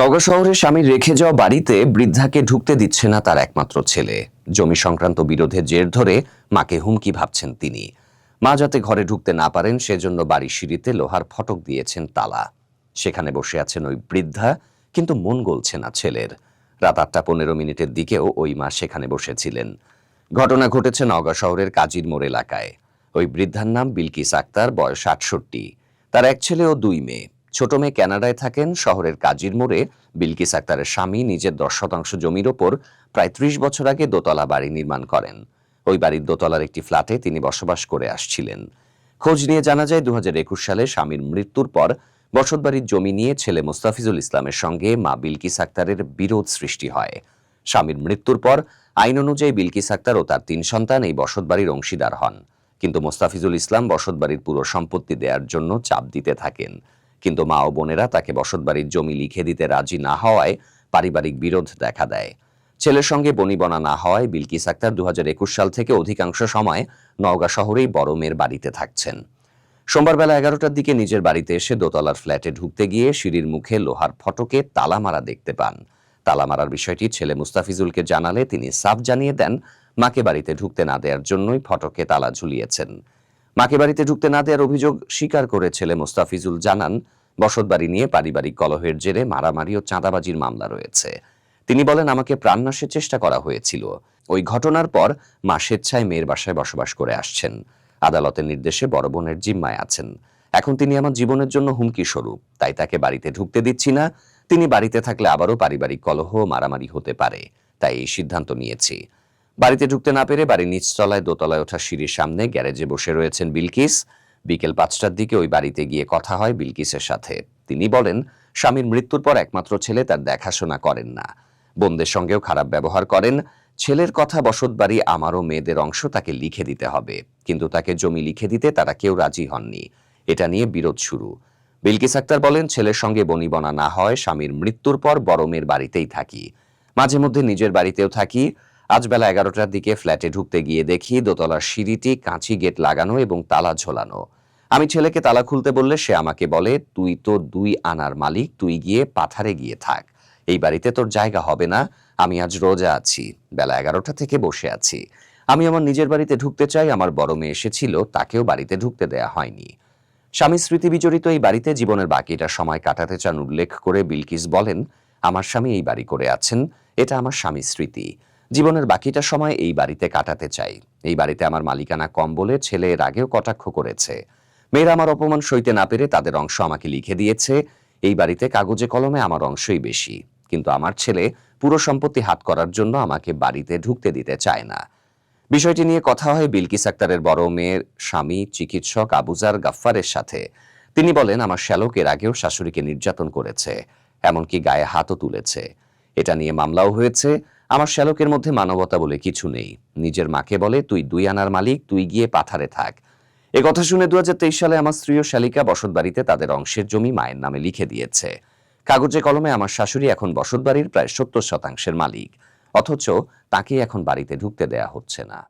নগর শহরে স্বামীর রেখে যাওয়া বাড়িতে বৃদ্ধাকে ঢুকতে দিচ্ছে না তার একমাত্র ছেলে। জমি সংক্রান্ত বিরোধের জের ধরে মাকে হুমকি ভাবছেন তিনি। মা যাতে ঘরে ঢুকতে না পারেন, সেজন্য বাড়ির সিঁড়িতে লোহার ফটক দিয়েছেন তালা। সেখানে বসে আছেন ওই বৃদ্ধা, কিন্তু মন গলছে না ছেলের। রাত আটটা পনেরো মিনিটের দিকেও ওই মা সেখানে বসেছিলেন। ঘটনা ঘটেছে নওগাঁ শহরের কাজীর মোড় এলাকায়। ওই বৃদ্ধার নাম বিলকিস আক্তার, বয়স আটষট্টি। তার এক ছেলে ও দুই মেয়ে। ছোট মেয়ে কানাডায় থাকেন, শহরের কাজীর মোড়ে বিলকিস আক্তারের স্বামী নিজের দশ শতাংশ জমির ওপর প্রায় ত্রিশ বছর আগে দোতলা বাড়ি নির্মাণ করেন। ওই বাড়ির দোতলার একটি ফ্ল্যাটে তিনি বসবাস করে আসছিলেন। খোঁজ নিয়ে জানা যায় দু হাজার একুশ সালে স্বামীর মৃত্যুর পর বসতবাড়ির জমি নিয়ে ছেলে মোস্তাফিজুল ইসলামের সঙ্গে মা বিলকিস আক্তারের বিরোধ সৃষ্টি হয়। স্বামীর মৃত্যুর পর আইন অনুযায়ী বিলকিস আক্তার ও তার তিন সন্তান এই বসতবাড়ির অংশীদার হন। কিন্তু মোস্তাফিজুল ইসলাম বসতবাড়ির পুরো সম্পত্তি দেওয়ার জন্য চাপ দিতে থাকেন। কিন্তু মা ও বোনেরা তাকে বসতবাড়ির জমি লিখে দিতে রাজি না হওয়ায় পারিবারিক বিরোধ দেখা দেয়। ছেলের সঙ্গে বনিবনা না হওয়ায় বিলকিস আক্তার দু সাল থেকে অধিকাংশ সময় নওগাঁ শহরেই বড় মেয়ের বাড়িতে থাকছেন। সোমবার বেলা এগারোটার দিকে নিজের বাড়িতে এসে দোতলার ফ্ল্যাটে ঢুকতে গিয়ে সিঁড়ির মুখে লোহার ফটকে তালা মারা দেখতে পান। তালা মারার বিষয়টি ছেলে মুস্তাফিজুলকে জানালে তিনি সাফ জানিয়ে দেন, মাকে বাড়িতে ঢুকতে না দেওয়ার জন্যই ফটকে তালা ঝুলিয়েছেন। মাকে বাড়িতে ঢুকতে না দেওয়ার অভিযোগ স্বীকার করে ছেলে মোস্তাফিজুল জানান, বসতবাড়ি নিয়ে পারিবারিক কলহের জেরে মারামারি ও চাঁদাবাজির মামলা রয়েছে। তিনি বলেন, আমাকে প্রাণনাশের চেষ্টা করা হয়েছিল। ওই ঘটনার পর মা স্বেচ্ছায় মেয়ের বাসায় বসবাস করে আসছেন। আদালতের নির্দেশে বড় বোনের জিম্মায় আছেন। এখন তিনি আমার জীবনের জন্য হুমকি স্বরূপ। তাই তাকে বাড়িতে ঢুকতে দিচ্ছি না। তিনি বাড়িতে থাকলে আবারও পারিবারিক কলহ ও মারামারি হতে পারে। তাই এই সিদ্ধান্ত নিয়েছি। বাড়িতে ঢুকতে না পেরে বাড়ির নিচতলায় দোতলায় ওঠা সিঁড়ির সামনে গ্যারেজে বসে রয়েছেন বিলকিস। বিকেল পাঁচটার দিকে ওই বাড়িতে গিয়ে কথা হয় বিলকিসের সাথে। তিনি বলেন, স্বামীর মৃত্যুর পর একমাত্র ছেলে তার দেখাশোনা করেন না। বোনদের সঙ্গেও খারাপ ব্যবহার করেন। ছেলের কথা বসত বাড়ি আমারও মেয়েদের অংশ তাকে লিখে দিতে হবে। কিন্তু তাকে জমি লিখে দিতে তারা কেউ রাজি হননি। এটা নিয়ে বিরোধ শুরু। বিলকিস আক্তার বলেন, ছেলের সঙ্গে বনিবনা না হয়, স্বামীর মৃত্যুর পর বড় মেয়ের বাড়িতেই থাকি। মাঝে মধ্যে নিজের বাড়িতেও থাকি। আজ বেলা এগারোটার দিকে ফ্ল্যাটে ঢুকতে গিয়ে দেখি দোতলার সিঁড়িটি কাঁচি গেট লাগানো এবং তালা ঝোলানো। আমি ছেলেকে তালা খুলতে বললে সে আমাকে বলে, তুই তো দুই আনার মালিক, তুই গিয়ে পাথারে গিয়ে থাক। এই বাড়িতে তোর জায়গা হবে না, আমি আজ রোজা আছি, বেলা এগারোটা থেকে বসে আছি। আমি আমার নিজের বাড়িতে ঢুকতে চাই, আমার বড় মেয়ে এসেছিল, তাকেও বাড়িতে ঢুকতে দেয়া হয়নি। স্বামী স্মৃতি বিজড়িত এই বাড়িতে জীবনের বাকিটা সময় কাটাতে চান উল্লেখ করে বিলকিস বলেন, আমার স্বামী এই বাড়ি করে আছেন, এটা আমার স্বামী স্মৃতি। জীবনের বাকিটা সময় এই বাড়িতে কাটাতে চাই। এই বাড়িতে আমার মালিকানা কম বলে ছেলে এর আগেও কটাক্ষ করেছে। মেয়েরা আমার অপমান সইতে না পেরে তাদের অংশ আমাকে লিখে দিয়েছে। এই বাড়িতে কাগজে কলমে আমার অংশই বেশি। কিন্তু আমার ছেলে পুরো সম্পত্তি হাত করার জন্য আমাকে বাড়িতে ঢুকতে দিতে চায় না। বিষয়টি নিয়ে কথা হয় বিলকিস আক্তারের বড় মেয়ের স্বামী, চিকিৎসক আবুজার গাফফারের সাথে। তিনি বলেন, আমার শ্যালক এর আগেও শাশুড়িকে নির্যাতন করেছে, এমনকি গায়ে হাতও তুলেছে। এটা নিয়ে মামলাও হয়েছে। আমার শ্যালকের মধ্যে মানবতা বলে কিছু নেই। নিজের মাকে বলে, তুই দুই আনার মালিক, তুই গিয়ে পাথারে থাক। এ কথা শুনে দু হাজার তেইশ সালে আমার স্ত্রী ও শালিকা বসত বাড়িতে তাদের অংশের জমি মায়ের নামে লিখে দিয়েছে। কাগজে কলমে আমার শাশুড়ি এখন বসত বাড়ির প্রায় সত্তর শতাংশের মালিক। অথচ তাকে এখন বাড়িতে ঢুকতে দেয়া হচ্ছে না।